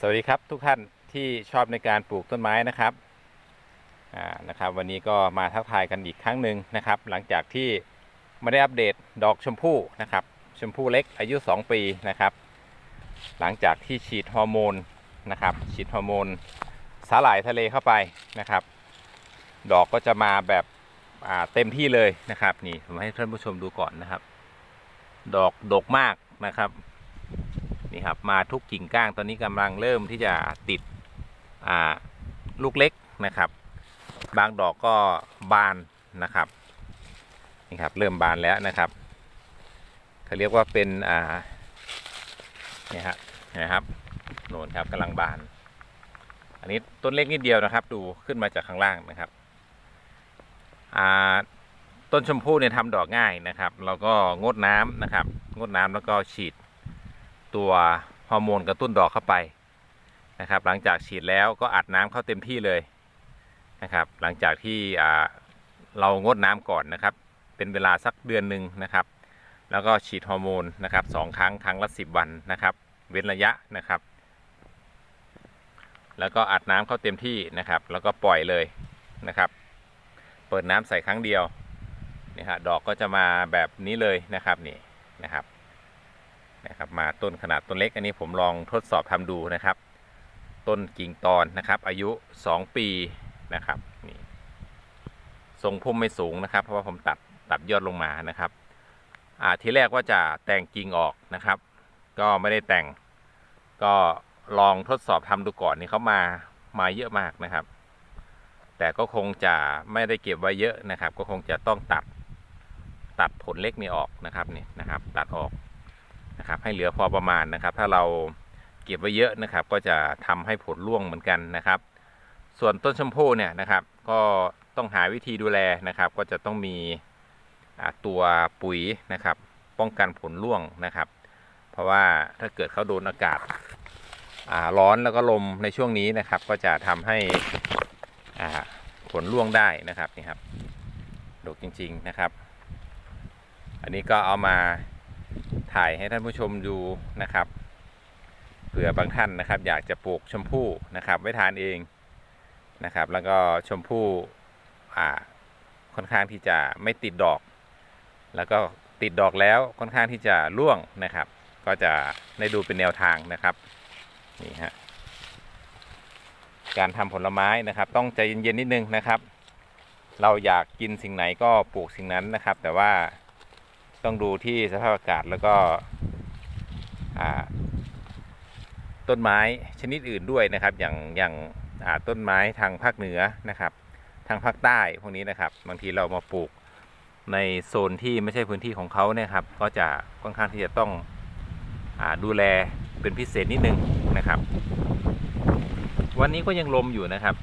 สวัสดีครับทุกท่านที่ชอบในการปลูกต้นไม้นะครับอ่านะครับ วันนี้ก็มาทักทายกันอีกครั้งหนึ่งนะครับ หลังจากที่ไม่ได้อัปเดตดอกชมพู่นะครับ ชมพู่เล็กอายุ 2 ปีนะครับ หลังจากที่ฉีดฮอร์โมนนะครับ ฉีดฮอร์โมนสาหร่ายทะเลเข้าไปนะครับ ดอกก็จะมาแบบอ่าเต็มที่เลยนะครับ นี่ผมให้ท่านผู้ชมดูก่อนนะครับ ดอกดกมากนะครับ นี่ครับมาทุกกิ่งก้างตอนนี้กำลังเริ่มที่จะติดลูกเล็กนะครับ บางดอกก็บานนะครับนี่ครับเริ่มบานแล้วนะครับเขาเรียกว่าเป็นอ่านี่ฮะเห็นะครับโน่นครับกำลังบาน อันนี้ต้นเล็กนิดเดียวนะครับ ดูขึ้นมาจากข้างล่างนะครับอ่าต้นชมพู่เนี่ยทำดอกง่ายนะครับแล้วก็งดน้ำนะครับ งดน้ำแล้วก็ฉีด ตัวฮอร์โมนกระตุ้นดอกเข้าไปนะครับ หลังจากฉีดแล้วก็อัดน้ำเข้าเต็มที่เลยนะครับ หลังจากที่เรางดน้ำก่อนนะครับ เป็นเวลาสักเดือนหนึ่งนะครับ แล้วก็ฉีดฮอร์โมนนะครับสองครั้งครั้งละสิบวันนะครับ เว้นระยะนะครับ แล้วก็อัดน้ำเข้าเต็มที่นะครับ แล้วก็ปล่อยเลยนะครับ เปิดน้ำใส่ครั้งเดียวนี่ฮะดอกก็จะมาแบบนี้เลยนะครับนี่นะครับ นะครับ มาต้นขนาดต้นเล็ก อันนี้ผมลองทดสอบทำดูนะครับ ต้นกิ่งตอนนะครับ อายุ 2 ปีนะครับนี่ทรงพุ่มไม่สูงนะครับ เพราะว่าผมตัดตัดยอดลงมานะครับ อ่าทีแรกว่าจะแต่งกิ่งออกนะครับ ก็ไม่ได้แต่ง ก็ลองทดสอบทำดูก่อนนี่เขามามาเยอะมากนะครับ แต่ก็คงจะไม่ได้เก็บไว้เยอะนะครับ ก็คงจะต้องตัดตัดผลเล็กนี่ออกนะครับนี่นะครับ ตัดออก นะครับ ให้เหลือพอประมาณนะครับ ถ้าเราเก็บไว้เยอะนะครับ ก็จะทำให้ผลร่วงเหมือนกันนะครับ ส่วนต้นชมพู่เนี่ยนะครับ ก็ต้องหาวิธีดูแลนะครับ ก็จะต้องมีตัวปุ๋ยนะครับ ป้องกันผลร่วงนะครับ เพราะว่าถ้าเกิดเขาโดนอากาศาร้อนแล้วก็ลมในช่วงนี้นะครับ ก็จะทำให้ผลร่วงได้นะครับนี่ครับดกจริง ๆนะครับ อันนี้ก็เอามา ถ่ายให้ท่านผู้ชมดูนะครับเผื่อบางท่านนะครับ อยากจะปลูกชมพู่นะครับ ไว้ทานเองนะครับ แล้วก็ชมพู่อ่าค่อนข้างที่จะไม่ติดดอก แล้วก็ติดดอกแล้วค่อนข้างที่จะร่วงนะครับ ก็จะได้ดูเป็นแนวทางนะครับนี่ฮะการทำผลไม้นะครับ ต้องใจเย็นๆนิดนึงนะครับ เราอยากกินสิ่งไหนก็ปลูกสิ่งนั้นนะครับ แต่ว่า ต้องดูที่สภาพอากาศแล้วก็ต้นไม้ชนิดอื่นด้วยนะครับ อย่างอย่างาต้นไม้ทางภาคเหนือนะครับ ทางภาคใต้พวกนี้นะครับ บางทีเรามาปลูกในโซนที่ไม่ใช่พื้นที่ของเขาเนี่ยครับ ก็จะค่อนข้างที่จะต้องอดูแลเป็นพิเศษนิดนึงนะครับ วันนี้ก็ยังลมอยู่นะครับ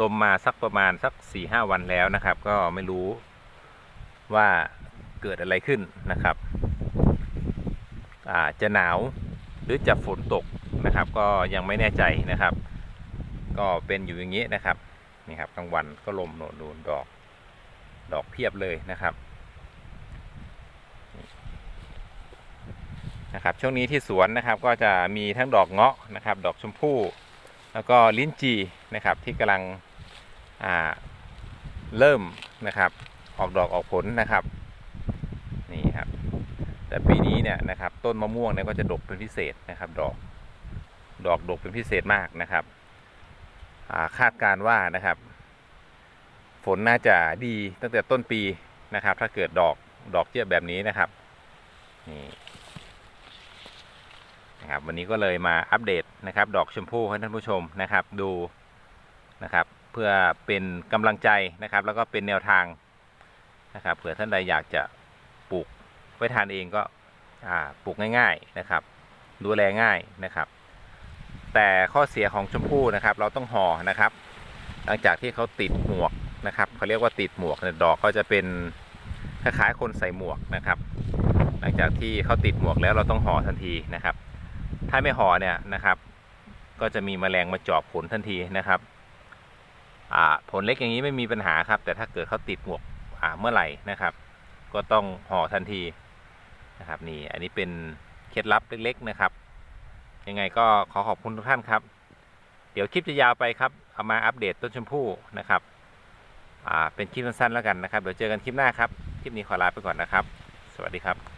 ลมมาสักประมาณสัก4ี่ห้าวันแล้วนะครับ ก็ไม่รู้ว่า เกิดอะไรขึ้นนะครับอาจะหนาวหรือจะฝนตกนะครับ ก็ยังไม่แน่ใจนะครับ ก็เป็นอยู่อย่างนี้นะครับนี่ครับกลางวันก็ลมโนนูนดอกดอกเพียบเลยนะครับนะครับช่วงนี้ที่สวนนะครับก็จะมีทั้งดอกเงาะนะครับ ดอกชมพู่ แล้วก็ลิ้นจีนะครับที่กำลังอ่าเริ่มนะครับ ออกดอกออกผลนะครับ แต่ปีนี้เนี่ยนะครับต้นมะม่วงเนี่ยก็จะดกเป็นพิเศษนะครับดอกดอกดกเป็นพิเศษมากนะครับคาดการว่านะครับ ฝนน่าจะดีตั้งแต่ต้นปีนะครับ ถ้าเกิดดอกดอกเยอะแบบนี้นะครับนี่นะครับวันนี้ก็เลยมาอัปเดตนะครับ ดอกชมพู่ให้ท่านผู้ชมนะครับดูนะครับ เพื่อเป็นกำลังใจนะครับ แล้วก็เป็นแนวทางนะครับเผื่อท่านใดอยากจะ ไว้ทานเองก็ปลูกง่าย ๆนะครับ ดูแลง่ายนะครับ แต่ข้อเสียของชมพู่นะครับ เราต้องห่อนะครับ หลังจากที่เขาติดหมวกนะครับเขาเรียกว่าติดหมวกเนี่ยดอกเขาจะเป็นคล้ายๆคนใส่หมวกนะครับ หลังจากที่เขาติดหมวกแล้วเราต้องห่อทันทีนะครับ ถ้าไม่ห่อเนี่ยนะครับ ก็จะมีแมลงมาเจาะผลทันทีนะครับผลเล็กอย่างนี้ไม่มีปัญหาครับ แต่ถ้าเกิดเขาติดหมวกเมื่อไหร่นะครับ ก็ต้องห่อทันที นะครับนี่อันนี้เป็นเคล็ดลับเล็ก ๆนะครับ ยังไงก็ขอขอบคุณทุกท่านครับ เดี๋ยวคลิปจะยาวไปครับเอามาอัปเดตต้นชมพู่นะครับอ่าเป็นคลิปสั้นๆแล้วกันนะครับเดี๋ยวเจอกันคลิปหน้าครับคลิปนี้ขอลาไปก่อนนะครับ สวัสดีครับ